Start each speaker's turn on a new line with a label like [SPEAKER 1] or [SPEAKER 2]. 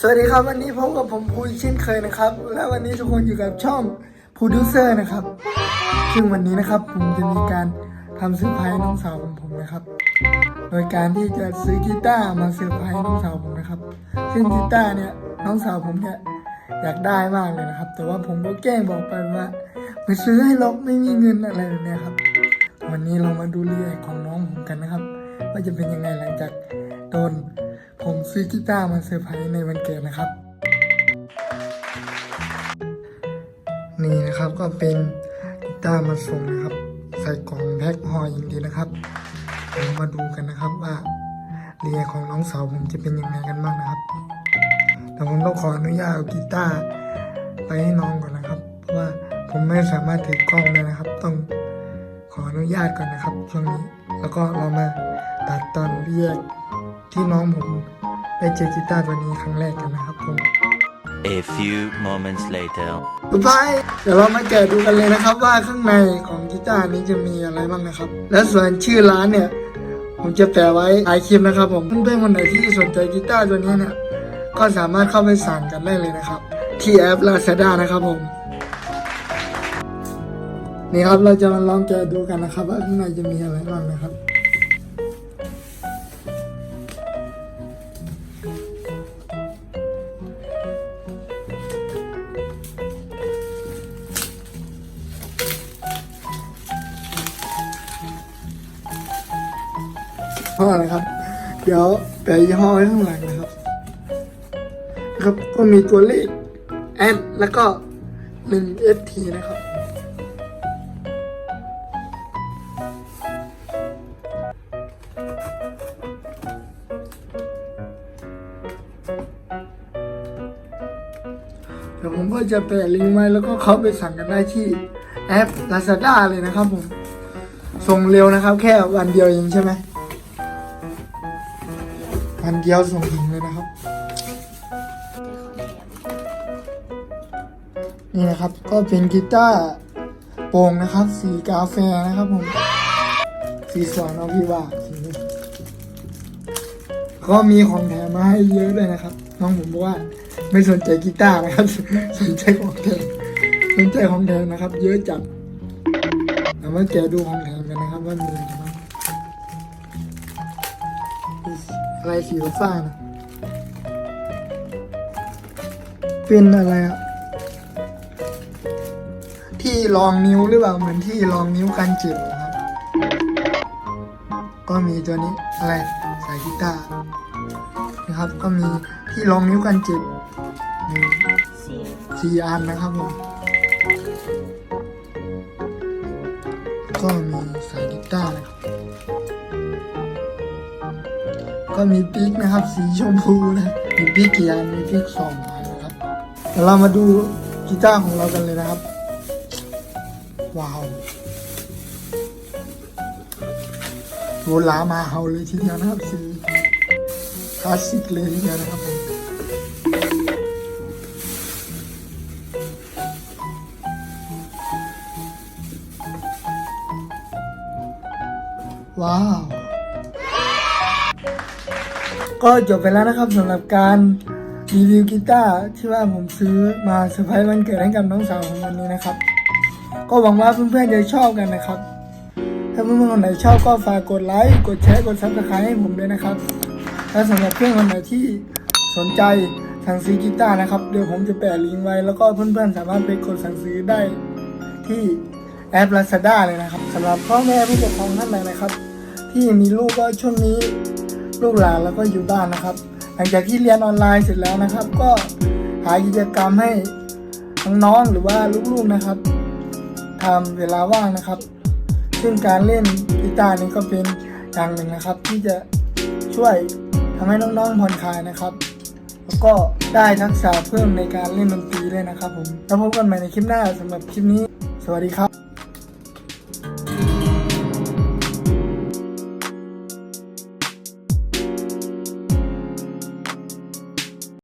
[SPEAKER 1] สวัสดีครับวันนี้พบกับผมภูอีกเช่นเคยนะครับ และวันนี้ทุกคนอยู่กับช่อง Producer นะครับ ซึ่งวันนี้นะครับผมจะมีการทำเซอร์ไพรส์น้องสาวของผมนะครับ โดยการที่จะซื้อกีตาร์มาเซอร์ไพรส์น้องสาวผมนะครับ ซึ่งกีตาร์เนี่ยน้องสาวผมเนี่ยอยากได้มากเลยนะครับ แต่ว่าผมก็แกล้งบอกไปว่าไปซื้อให้หรอกไม่มีเงินอะไรแบบนี้ครับ วันนี้เรามาดูเรียกของน้องผมกันนะครับ ว่าจะเป็นยังไงหลังจากโดน ผมซื้อกีตาร์มาเซอร์ไพรส์ในวันเกิดนะครับ นี่นะครับก็เป็นกีตาร์มาส่งนะครับ ใส่กล่องแพ็คห่ออย่างดีนะครับเรามาดูกันนะครับว่าเรียของน้องสาวผมจะเป็นยังไงกันบ้างนะครับ แต่ผมต้องขออนุญาตเอากีตาร์ไปให้น้องก่อนนะครับ เพราะว่าผมไม่สามารถถือกล้องได้นะครับ ต้องขออนุญาตก่อนนะครับช่วงนี้ แล้วก็เรามาตัดตอนเรียก ที่น้องผมได้เจอกีตาร์ตัวนี้ครั้งแรกกันนะครับผม
[SPEAKER 2] A few moments later.
[SPEAKER 1] ต่อไปเดี๋ยวเรามาแกะดูกันเลยนะครับ ว่าข้างในของกีตาร์นี้จะมีอะไรบ้างนะครับ และส่วนชื่อร้านเนี่ย ผมจะแปะไว้ท้ายคลิปนะครับ ผมเพื่อนๆคนไหนที่สนใจกีตาร์ตัวนี้เนี่ยก็สามารถเข้าไปสั่งกันได้เลยนะครับ ที่แอป Lazada นะครับผมนี่ครับเราจะมาลองแกะดูกันนะครับ ว่าข้างในจะมีอะไรบ้างนะครับ ห้อนะครับ เดี๋ยวแปะยี่ห้อไว้ข้างหลังนะครับนะครับก็มีตัวเลขแอดแล้วก็หนึ่ง st นะครับ เดี๋ยวผมก็จะแปะลิงก์ไว้แล้วก็เข้าไปสั่งกันได้ที่แอป Lazada เลยนะครับผม ส่งเร็วนะครับ แค่วันเดียวเองใช่ไหม วันเดียวส่งถึงเลยนะครับ นี่นะครับก็เป็นกีตาร์โปร่งนะครับ สีกาแฟนะครับผม สีสวยเนาะพี่ว่าก็มีของแถมมาให้เยอะเลยนะครับ น้องผมบอกว่าไม่สนใจกีตาร์นะครับ สนใจของแถมสนใจของแถมนะครับ เยอะจัดเดี๋ยวมาแกะดูของแถมกันนะครับว่ามี อะไรบ้างอะไรสีฟ้านะ เป็นอะไรอะที่รองนิ้วหรือเปล่าเหมือนที่รองนิ้วกันเจ็บนะครับ ก็มีตัวนี้อะไรสายกีตาร์นะครับ ก็มีที่รองนิ้วกันเจ็บหนึ่งสี่อันนะครับผมก็มีสายกีตาร์นะครับ ก็มีปิ๊กนะครับ สีชมพูนะมีปิ๊กกี่อันมีปิ๊กสองอันนะครับเดี๋ยวเรามาดูกีตาร์ของเรากันเลยนะครับ ว้าวโบลามาเฮาเลยทีเดียวนะครับสีคลาสสิกเลยทีเดียวนะครับว้าว ก็จบไปแล้วนะครับสำหรับการรีวิวกีตาร์ที่ว่าผมซื้อมาเซอร์ไพรส์วันเกิดให้กับน้องสาวของวันนี้นะครับ ก็หวังว่าเพื่อนๆจะชอบกันนะครับ ถ้าเพื่อนๆคนไหนชอบก็ฝากกดไลค์กดแชร์กดซับสไครต์ให้ผมด้วยนะครับและสำหรับเพื่อนคนไหนที่สนใจสั่งซื้อกีตาร์นะครับเดี๋ยวผมจะแปะลิงก์ไว้ แล้วก็เพื่อนๆสามารถไปกดสั่งซื้อได้ที่แอป Lazada เลยนะครับสำหรับพ่อแม่ผู้ปกครองท่านไหนนะครับ ที่มีลูกก็ช่วงนี้ ลูกหลานแล้วก็อยู่บ้านนะครับ หลังจากที่เรียนออนไลน์เสร็จแล้วนะครับ ก็หากิจกรรมให้น้องๆหรือว่าลูกๆนะครับทำเวลาว่างนะครับ ซึ่งการเล่นกีตาร์นี้ก็เป็นอย่างหนึ่งนะครับ ที่จะช่วยทำให้น้องๆผ่อนคลายนะครับ แล้วก็ได้ทักษะเพิ่มในการเล่นดนตรีด้วยนะครับผม แล้วพบกันใหม่ในคลิปหน้าสำหรับคลิปนี้ สวัสดีครับ